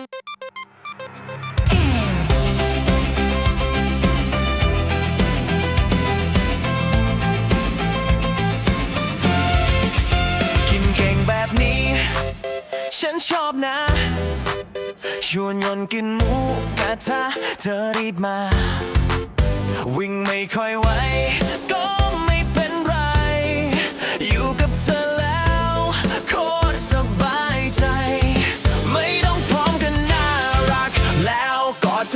กินเก่งแบบนี้ ฉันชอบนะ ชวนยนต์กินหมูกระทะเธอรีบมา วิ่งไม่ค่อยไหว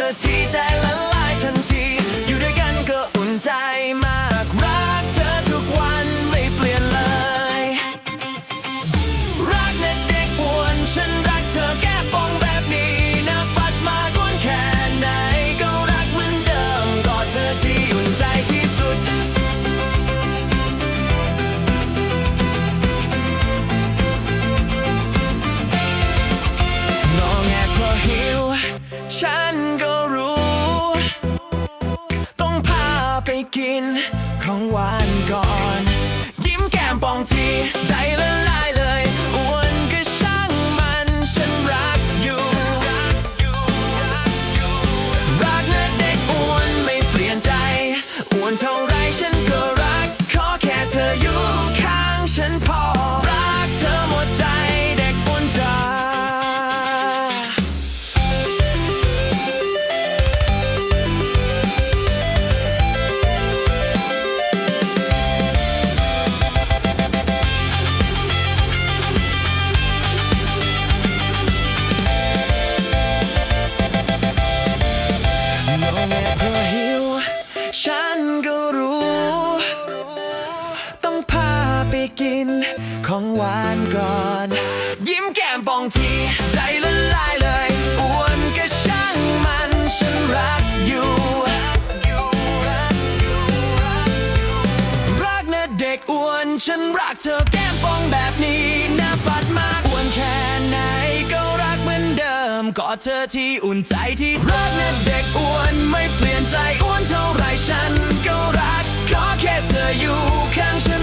กอดเธ กินของหวานก่อน ยิ้มแก้มปองทีใจละลายเลยอ้วนก็ช่างมันฉันรักอยู่ รักนะเด็กอ้วนไม่เปลี่ยนใจอ้วนเท่าไร กินของหวานก่อน ยิ้มแก้มบองทีใจละลายเลยอ้วนก็ช่างมันฉันรักอยู่รักนะเด็กอ้วนฉันรักเธอแก้มบองแบบนี้น่าฝัดมากอ้วนแค่ไหนก็รักเหมือนเดิมกอดเธอที่อุ่นใจที่รักนะเด็กอ้วนไม่เปลี่ยนใจอ้วนเท่าไรฉันก็รักขอแค่เธออยู่ข้างฉัน